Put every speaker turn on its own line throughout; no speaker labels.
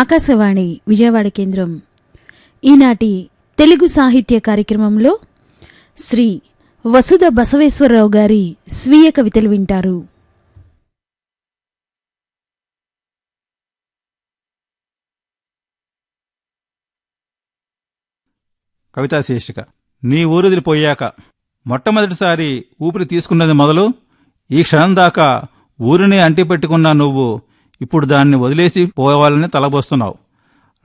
ఆకాశవాణి విజయవాడ కేంద్రం. ఈనాటి తెలుగు సాహిత్య కార్యక్రమంలో శ్రీ వసుధ బసవేశ్వరరావు గారి స్వీయ కవితలు వింటారు.
కవితా శీర్షిక నీ ఊరిదిలిపోయాక మొట్టమొదటిసారి ఊపిరి తీసుకున్నది మొదలు ఈ క్షణం దాకా ఊరిని అంటిపెట్టుకున్న నువ్వు ఇప్పుడు దాన్ని వదిలేసి పోవాలని తలబోస్తున్నావు.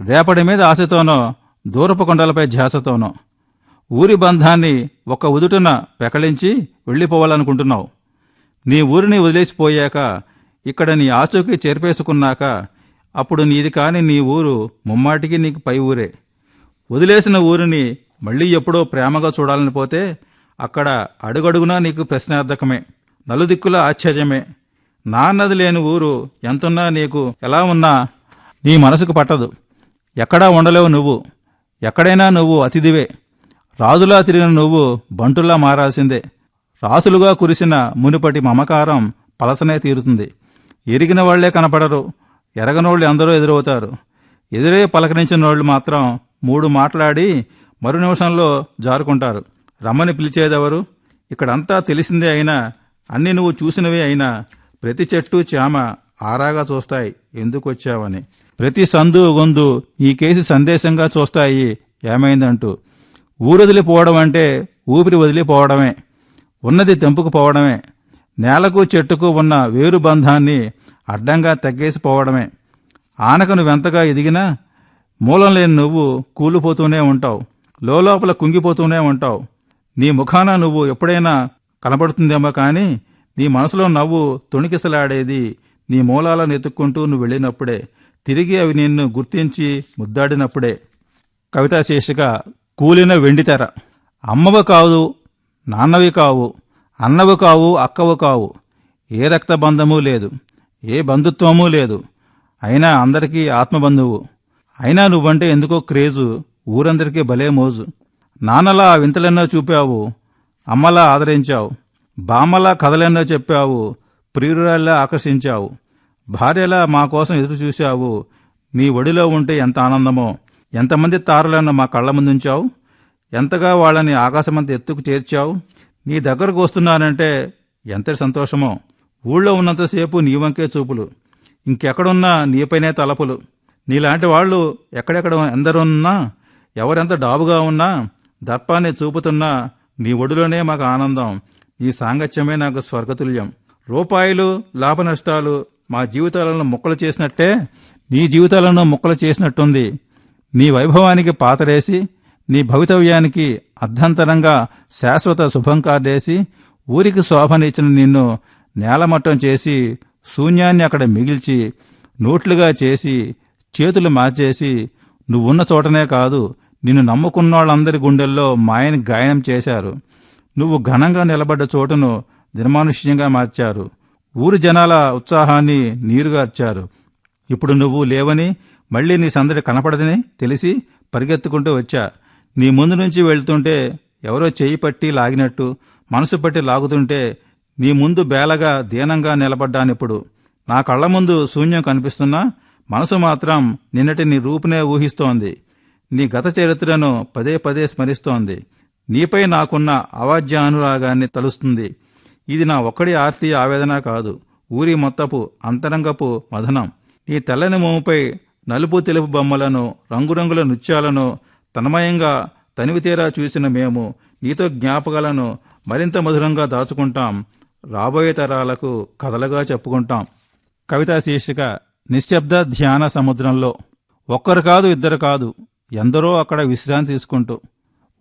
రేపటి మీద ఆశతోనో దూరపు కొండలపై ధ్యాసతోనో ఊరి బంధాన్ని ఒక ఉదుటున పెకలించి వెళ్ళిపోవాలనుకుంటున్నావు. నీ ఊరిని వదిలేసిపోయాక ఇక్కడ నీ ఆచూకీ చేర్పేసుకున్నాక అప్పుడు నీది కాని నీ ఊరు ముమ్మాటికి నీకు పై ఊరే. వదిలేసిన ఊరిని మళ్ళీ ఎప్పుడో ప్రేమగా చూడాలని పోతే అక్కడ అడుగడుగునా నీకు ప్రశ్నార్థకమే నలుదిక్కుల ఆశ్చర్యమే. నాన్నది లేని ఊరు ఎంతున్నా నీకు ఎలా ఉన్నా నీ మనసుకు పట్టదు. ఎక్కడా ఉండలేవు నువ్వు. ఎక్కడైనా నువ్వు అతిథివే. రాజులా తిరిగిన నువ్వు బంటులా మారాల్సిందే. రాసులుగా కురిసిన మునుపటి మమకారం పలసనే తీరుతుంది. ఎరిగిన వాళ్ళే కనపడరు. ఎరగనోళ్ళు ఎందరో ఎదురవుతారు. ఎదురే పలకరించిన వాళ్ళు మాత్రం మూడు మాట్లాడి మరు నిమిషంలో జారుకుంటారు. రమ్మని పిలిచేదెవరు? ఇక్కడంతా తెలిసిందే అయినా అన్ని నువ్వు చూసినవే అయినా ప్రతి చెట్టు చేమ ఆరాగా చూస్తాయి. ఎందుకు వచ్చావని. ప్రతి సందు గొందు ఈ కేసు సందేశంగా చూస్తాయి. ఏమైందంటూ. ఊరొదిలిపోవడం అంటే ఊపిరి వదిలిపోవడమే ఉన్నది తెంపుకుపోవడమే నేలకు చెట్టుకు ఉన్న వేరు బంధాన్ని అడ్డంగా తగ్గేసిపోవడమే ఆనక నువ్వెంతగా ఎదిగినా మూలం లేని నువ్వు కూలిపోతూనే ఉంటావు. లోపల కుంగిపోతూనే ఉంటావు. నీ ముఖాన నువ్వు ఎప్పుడైనా కనబడుతుందేమో కానీ నీ మనసులో నవ్వు తొణికిసలాడేది. నీ మూలాలను ఎత్తుక్కుంటూ నువ్వు వెళ్ళినప్పుడే తిరిగి అవి నిన్ను గుర్తించి ముద్దాడినప్పుడే. కవితా శీర్షిక కూలిన వెండితెర అమ్మవు కావు నాన్నవి కావు అన్నవు కావు అక్కవు కావు. ఏ రక్తబంధము లేదు ఏ బంధుత్వమూ లేదు. అయినా అందరికీ ఆత్మబంధువు. అయినా నువ్వంటే ఎందుకో క్రేజు ఊరందరికీ భలే మోజు. నాన్నలా వింతలెన్నో చూపావు అమ్మలా ఆదరించావు. బామలా కథలెన్నో చెప్పావు ప్రియురాల్లా ఆకర్షించావు భార్యలా మా కోసం ఎదురు చూశావు. నీ ఒడిలో ఉంటే ఎంత ఆనందమో. ఎంతమంది తారులను మా కళ్ళ ముందుంచావు. ఎంతగా వాళ్ళని ఆకాశమంత ఎత్తుకు చేర్చావు. నీ దగ్గరకు వస్తున్నానంటే ఎంత సంతోషమో. ఊళ్ళో ఉన్నంతసేపు నీ వంకే చూపులు. ఇంకెక్కడున్నా నీపైనే తలపులు. నీలాంటి వాళ్ళు ఎక్కడెక్కడ ఎందరున్నా ఎవరెంత డాబుగా ఉన్నా దర్పాన్ని చూపుతున్నా నీ ఒడిలోనే మాకు ఆనందం. ఈ సాంగత్యమే నాకు స్వర్గతుల్యం. రూపాయలు లాభ నష్టాలు మా జీవితాలను ముక్కలు చేసినట్టే నీ జీవితాలను ముక్కలు చేసినట్టుంది. నీ వైభవానికి పాతరేసి నీ భవితవ్యానికి అర్ధంతరంగా శాశ్వత శుభం కార్డేసి ఊరికి శోభనిచ్చిన నిన్ను నేలమట్టం చేసి శూన్యాన్ని అక్కడ మిగిల్చి నోట్లుగా చేసి చేతులు మార్చేసి నువ్వున్న చోటనే కాదు నిన్ను నమ్ముకున్నోళ్ళందరి గుండెల్లో మాయని గాయనం చేశారు. నువ్వు ఘనంగా నిలబడ్డ చోటును నిర్మానుష్యంగా మార్చారు. ఊరి జనాల ఉత్సాహాన్ని నీరుగార్చారు ఇప్పుడు నువ్వు లేవని మళ్ళీ నీ సందడి కనపడదని తెలిసి పరిగెత్తుకుంటూ వచ్చా. నీ ముందు నుంచి వెళ్తుంటే ఎవరో చేయి పట్టి లాగినట్టు మనసు పట్టి లాగుతుంటే నీ ముందు బేలగా దీనంగా నిలబడ్డానిప్పుడు. నా కళ్ళ ముందు శూన్యం కనిపిస్తున్నా మనసు మాత్రం నిన్నటి నీ రూపునే ఊహిస్తోంది. నీ గత చరిత్రను పదే పదే స్మరిస్తోంది. నీపై నాకున్న అవాజ్యానురాగాన్ని తలుస్తుంది. ఇది నా ఒక్కడి ఆర్తి ఆవేదన కాదు. ఊరి మొత్తపు అంతరంగపు మదనం. నీ తెల్లని మోముపై నలుపు తెలుపు బొమ్మలను రంగురంగుల నృత్యాలను తన్మయంగా తనివితీరా చూసిన మేము నీతో జ్ఞాపకాలను మరింత మధురంగా దాచుకుంటాం. రాబోయే తరాలకు కథలుగా చెప్పుకుంటాం. కవితా శీర్షిక నిశ్శబ్ద ధ్యాన సముద్రంలో. ఒక్కరు కాదు ఇద్దరు కాదు. ఎందరో అక్కడ విశ్రాంతి తీసుకుంటూ.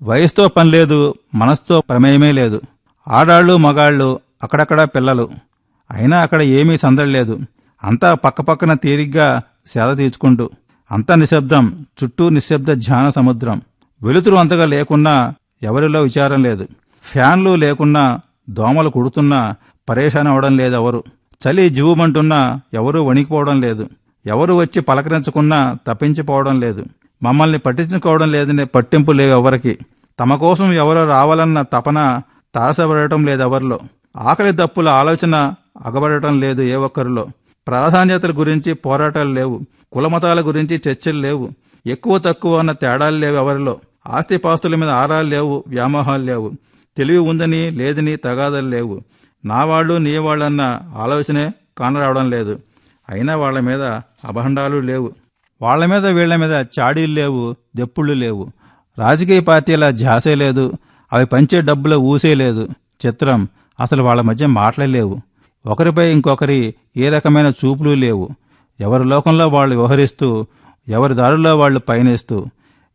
వయసుతో పని లేదు మనసుతో ప్రమేయమే లేదు. ఆడాళ్ళు మగాళ్ళు అక్కడక్కడ పిల్లలు. అయినా అక్కడ ఏమీ సందడి లేదు. అంతా పక్కపక్కన తీరిగ్గా సేద తీర్చుకుంటూ అంతా నిశ్శబ్దం చుట్టూ నిశ్శబ్ద ధ్యాన సముద్రం. వెలుతురు అంతగా లేకున్నా ఎవరిలో విచారం లేదు. ఫ్యాన్లు లేకున్నా దోమలు కుడుతున్నా పరేషాన్ అవడం ఎవరు. చలి జువుమంటున్నా ఎవరూ వణికిపోవడం లేదు. ఎవరు వచ్చి పలకరించుకున్నా తప్పించిపోవడం లేదు. మమ్మల్ని పట్టించుకోవడం లేదనే పట్టింపు లేవు ఎవరికి. తమ కోసం ఎవరో రావాలన్న తపన తారసపడటం లేదెవరిలో ఆకలి దప్పుల ఆలోచన అగబడటం లేదు ఏ ఒక్కరిలో. ప్రాధాన్యతల గురించి పోరాటాలు లేవు. కులమతాల గురించి చర్చలు లేవు. ఎక్కువ తక్కువ అన్న తేడాలు లేవు ఎవరిలో. ఆస్తిపాస్తుల మీద ఆరాలు లేవు వ్యామోహాలు లేవు. తెలివి ఉందని లేదని తగాదాలు లేవు. నా వాళ్ళు నీ వాళ్ళన్న ఆలోచనే కానరావడం లేదు. అయినా వాళ్ళ మీద అభండాలు లేవు. వాళ్ళ మీద వీళ్ళ మీద చాడీలు లేవు దెప్పుళ్ళు లేవు. రాజకీయ పార్టీల ధ్యాసే లేదు. అవి పంచే డబ్బులో ఊసే లేదు. చిత్రం అసలు వాళ్ళ మధ్య మాటలే ఒకరిపై ఇంకొకరి ఏ రకమైన చూపులు లేవు. ఎవరి లోకంలో వాళ్ళు వ్యవహరిస్తూ ఎవరి దారుల్లో వాళ్ళు పయనిస్తూ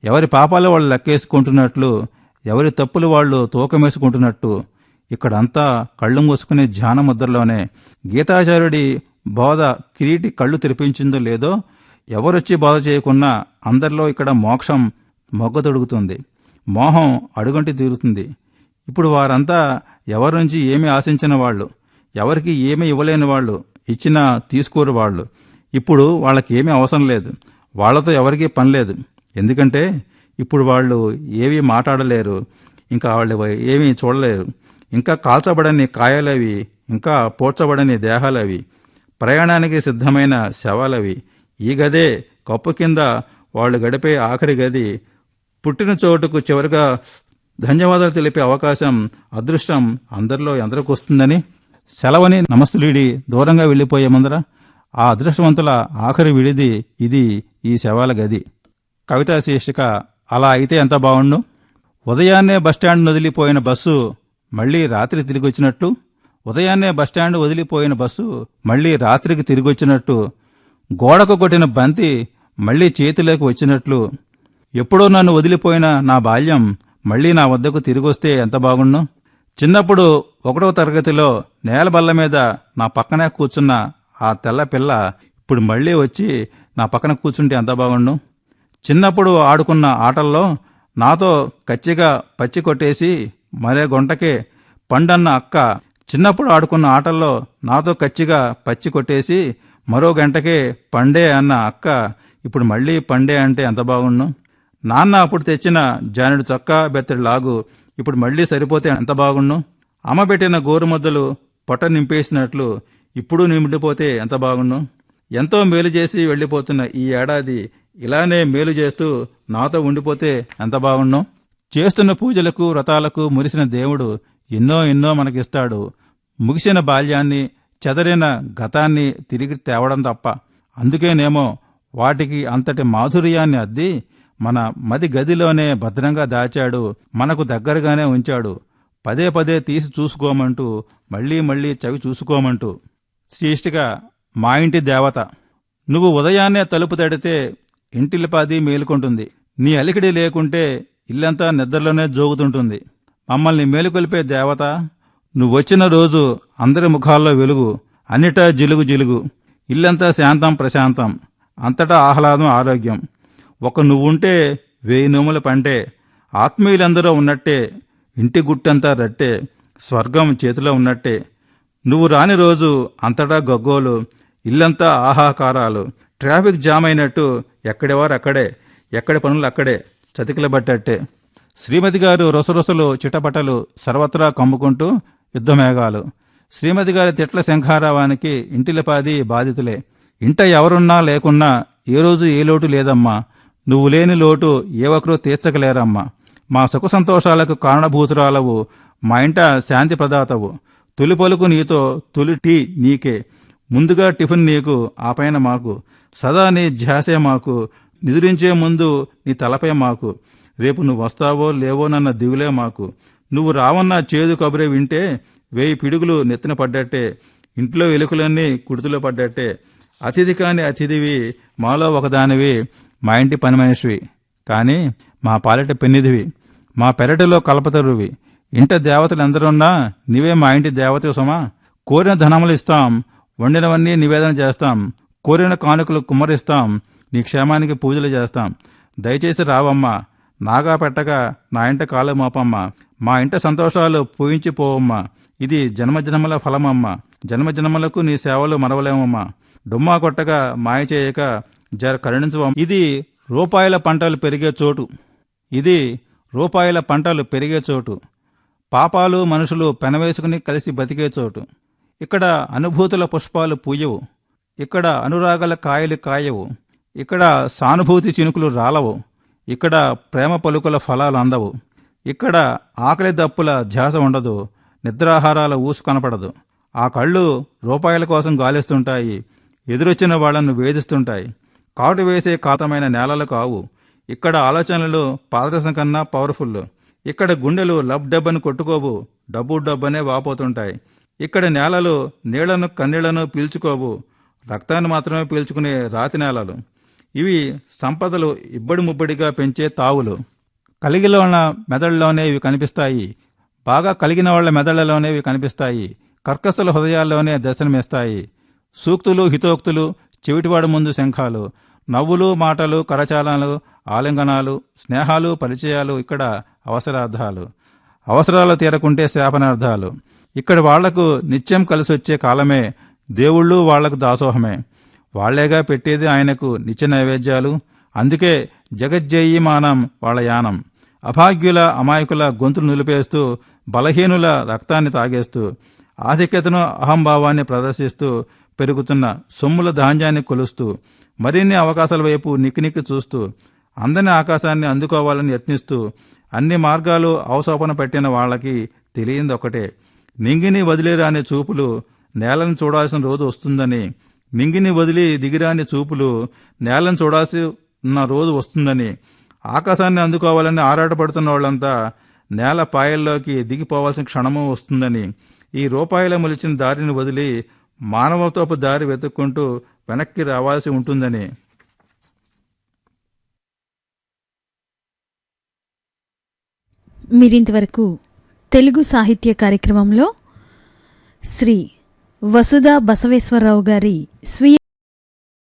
ఎవరి పాపాలు వాళ్ళు లెక్కేసుకుంటున్నట్లు ఎవరి తప్పులు వాళ్ళు తూకమేసుకుంటున్నట్టు. ఇక్కడంతా కళ్ళు మూసుకునే ధ్యాన ముద్రలోనే గీతాచార్యుడి బోధ కిరీటి కళ్ళు తెరిపించిందో లేదో ఎవరొచ్చి బోధ చేయకున్నా అందరిలో ఇక్కడ మోక్షం మొగ్గ తొడుగుతుంది. మోహం అడుగంటి తీరుతుంది. ఇప్పుడు వారంతా ఎవరి నుంచి ఏమి ఆశించిన వాళ్ళు ఎవరికి ఏమి ఇవ్వలేని వాళ్ళు ఇచ్చినా తీసుకోరు వాళ్ళు. ఇప్పుడు వాళ్ళకి ఏమీ అవసరం లేదు. వాళ్ళతో ఎవరికీ పని లేదు. ఎందుకంటే ఇప్పుడు వాళ్ళు ఏమీ మాట్లాడలేరు ఇంకా వాళ్ళు ఏమీ చూడలేరు. ఇంకా కాల్చబడని కాయలవి ఇంకా పోడ్చబడని దేహాలవి ప్రయాణానికి సిద్ధమైన శవాలవి. ఈ గదే కప్పు కింద వాళ్ళు గడిపే ఆఖరి గది పుట్టిన చోటుకు చివరిగా ధన్యవాదాలు తెలిపే అవకాశం అదృష్టం అందరిలో ఎందరికి వస్తుందని సెలవని నమస్తులీడి దూరంగా వెళ్ళిపోయే ముందర ఆ అదృష్టవంతుల ఆఖరి విడిది ఇది ఈ శవాల గది. కవితా శీర్షిక అలా అయితే ఎంత బాగుండు ఉదయాన్నే బస్టాండ్ వదిలిపోయిన బస్సు మళ్ళీ రాత్రి తిరిగి వచ్చినట్టు ఉదయాన్నే బస్టాండ్ వదిలిపోయిన బస్సు మళ్ళీ రాత్రికి తిరిగి వచ్చినట్టు గోడకు కొట్టిన బంతి మళ్ళీ చేతిలోకి వచ్చినట్లు? ఎప్పుడో నన్ను వదిలిపోయిన నా బాల్యం మళ్ళీ నా వద్దకు తిరిగొస్తే ఎంత బాగుండు? చిన్నప్పుడు ఒకటో తరగతిలో నేల బల్ల మీద నా పక్కనే కూర్చున్న ఆ తెల్ల పిల్ల ఇప్పుడు మళ్ళీ వచ్చి నా పక్కన కూర్చుంటే ఎంత బాగుండు? చిన్నప్పుడు ఆడుకున్న ఆటల్లో నాతో కచ్చిగా పచ్చి కొట్టేసి మరే గుంటకే పండన్న అక్క చిన్నప్పుడు ఆడుకున్న ఆటల్లో నాతో కచ్చిగా పచ్చి కొట్టేసి మరో గంటకే పండే అన్న అక్క ఇప్పుడు మళ్ళీ పండే అంటే ఎంత బాగుండు? నాన్న అప్పుడు తెచ్చిన జానుడు చొక్కా బెత్తడి లాగు ఇప్పుడు మళ్ళీ సరిపోతే ఎంత బాగుండు? అమ్మ పెట్టిన గోరుముద్దలు పొట్ట నింపేసినట్లు ఇప్పుడు నిండిపోతే ఎంత బాగుండు? ఎంతో మేలు చేసి వెళ్ళిపోతున్న ఈ ఏడాది ఇలానే మేలు చేస్తూ నాతో ఉండిపోతే ఎంత బాగుండు? చేస్తున్న పూజలకు వ్రతాలకు మురిసిన దేవుడు ఎన్నో ఎన్నో మనకిస్తాడు. ముగిసిన బాల్యాన్ని చెదరిన గతాన్ని తిరిగి తేవడం తప్ప. అందుకేనేమో వాటికి అంతటి మాధుర్యాన్ని అద్ది మన మది గదిలోనే భద్రంగా దాచాడు మనకు దగ్గరగానే ఉంచాడు. పదే పదే తీసి చూసుకోమంటూ మళ్ళీ మళ్ళీ చవి చూసుకోమంటూ. శీష్టిగా మా ఇంటి దేవత నువ్వు ఉదయాన్నే తలుపు తడితే ఇంటిల్లిపాది మేలుకుంటుంది. నీ అలికిడి లేకుంటే ఇల్లంతా నిద్రలోనే జోగుతుంటుంది. మమ్మల్ని మేలుకొలిపే దేవత నువ్వొచ్చిన రోజు అందరి ముఖాల్లో వెలుగు అన్నిటా జిలుగు జిలుగు. ఇల్లంతా శాంతం ప్రశాంతం. అంతటా ఆహ్లాదం ఆరోగ్యం. ఒక నువ్వుంటే వేయి నోముల పంటే ఆత్మీయులందరూ ఉన్నట్టే ఇంటి గుట్టంతా రట్టే స్వర్గం చేతిలో ఉన్నట్టే. నువ్వు రాని రోజు అంతటా గగ్గోలు ఇల్లంతా ఆహాకారాలు ట్రాఫిక్ జామ్ అయినట్టు ఎక్కడెవారు అక్కడే ఎక్కడి పనులు అక్కడే చతికిల బట్టట్టే శ్రీమతి గారు రొసరొసలు చిటపటలు సర్వత్రా కమ్ముకుంటూ యుద్ధమేఘాలు. శ్రీమతి గారి తిట్ల శంఖారావానికి ఇంటిలపాది బాధితులే. ఇంట ఎవరున్నా లేకున్నా ఏ రోజు ఏ లోటు లేదమ్మా. నువ్వు లేని లోటు ఏ ఒక్కరూ తీర్చకలేరమ్మా మా సుఖ సంతోషాలకు కారణభూతురాలవు. మా ఇంట శాంతి ప్రదాతవు. తొలి పలుకు నీతో తొలి టీ నీకే. ముందుగా టిఫిన్ నీకు ఆ పైన మాకు. సదా నీ ధ్యాసే మాకు. నిదురించే ముందు నీ తలపై మాకు. రేపు నువ్వు వస్తావో లేవోనన్న దిగులే మాకు. నువ్వు రావన్న చేదు కబురే వింటే వేయి పిడుగులు నెత్తిన పడ్డట్టే. ఇంట్లో ఎలుకలన్నీ కుడితిలో పడ్డట్టే. అతిథి కాని అతిథివి మాలో ఒకదానివి. మా ఇంటి పని మనిషివి కానీ మా పాలెట పెన్నిదివి మా పెరటిలో కల్పతరువి. ఇంట దేవతలు ఎందరున్నా నీవే మా ఇంటి దేవత సుమా. కోరిన ధనములు ఇస్తాం. వండినవన్నీ నివేదన చేస్తాం. కోరిన కానుకలు కుమ్మరిస్తాం. నీ క్షేమానికి పూజలు చేస్తాం. దయచేసి రావమ్మా. నాగా పెట్టగా నా ఇంట కాలు మోపమ్మ. మా ఇంట సంతోషాలు పూయించి పోవమ్మా. ఇది జన్మజన్మల ఫలమమ్మా. జన్మజన్మలకు నీ సేవలు మరవలేమమ్మా. డుమ్మా కొట్టగా మాయ చేయక జర కరుణించవం ఇది రూపాయల పంటలు పెరిగే చోటు. ఇది రూపాయల పంటలు పెరిగే చోటు. పాపాలు మనుషులు పెనవేసుకుని కలిసి బతికే చోటు. ఇక్కడ అనుభూతుల పుష్పాలు పూయవు. ఇక్కడ అనురాగల కాయలు కాయవు. ఇక్కడ సానుభూతి చినుకులు రాలవు. ఇక్కడ ప్రేమ పలుకుల ఫలాలు అందవు. ఇక్కడ ఆకలి దప్పుల ధ్యాస ఉండదు. నిద్రాహారాల ఊసు కనపడదు. ఆ కళ్ళు రూపాయల కోసం గాలిస్తుంటాయి. ఎదురొచ్చిన వాళ్ళను వేధిస్తుంటాయి. కాటు వేసే కాతమైన నేలలు కావు ఇక్కడ ఆలోచనలు పాదరసం కన్నా పవర్ఫుల్ ఇక్కడ గుండెలు లబ్ డబ్బను కొట్టుకోవు. డబ్బు డబ్బనే వాపోతుంటాయి. ఇక్కడ నేలలు నీళ్ళను కన్నీళ్ళను పీల్చుకోవు. రక్తాన్ని మాత్రమే పీల్చుకునే రాతి నేలలు. ఇవి సంపదలు ఇబ్బడి ముబ్బడిగా పెంచే తావులు. కలిగిలో ఉన్న మెదడులోనే ఇవి కనిపిస్తాయి. బాగా కలిగిన వాళ్ళ మెదళ్ళలోనే ఇవి కనిపిస్తాయి. కర్కశుల హృదయాల్లోనే దర్శనమిస్తాయి. సూక్తులు హితోక్తులు చెవిటివాడు ముందు శంఖాలు. నవ్వులు మాటలు కరచాలనలు ఆలింగనాలు స్నేహాలు పరిచయాలు ఇక్కడ అవసరార్థాలు. అవసరాలు తీరకుంటే శాపనార్థాలు. ఇక్కడ వాళ్ళకు నిత్యం కలిసొచ్చే కాలమే దేవుళ్ళు వాళ్ళకు దాసోహమే. వాళ్ళేగా పెట్టేది ఆయనకు నిత్య నైవేద్యాలు. అందుకే జగజ్జయీమానం వాళ్ళ యానం. అభాగ్యుల అమాయకుల గొంతులు నిలిపేస్తూ బలహీనుల రక్తాన్ని తాగేస్తూ ఆధిక్యతను అహంభావాన్ని ప్రదర్శిస్తూ పెరుగుతున్న సొమ్ముల ధాన్యాన్ని కొలుస్తూ మరిన్ని అవకాశాల వైపు నిక్కినిక్కి చూస్తూ అందని ఆకాశాన్ని అందుకోవాలని యత్నిస్తూ అన్ని మార్గాలు అవసోపన పెట్టిన వాళ్ళకి తెలియంది ఒకటే. నింగిని వదిలేరాని చూపులు నేలను చూడాల్సిన రోజు వస్తుందని నింగిని వదిలి దిగిరాని చూపులు నేలను చూడాల్సి ఉన్న రోజు వస్తుందని ఆకాశాన్ని అందుకోవాలని ఆరాటపడుతున్న వాళ్ళంతా నేల పాయల్లోకి దిగిపోవాల్సిన క్షణము వస్తుందని ఈ రూపాయల మొలిచిన దారిని వదిలి మానవతోపు దారి వెతుక్కుంటూ వెనక్కి రావాల్సి ఉంటుందని.
మీరింతవరకు తెలుగు సాహిత్య కార్యక్రమంలో శ్రీ వసుధ బసవేశ్వరరావు గారి స్వీయ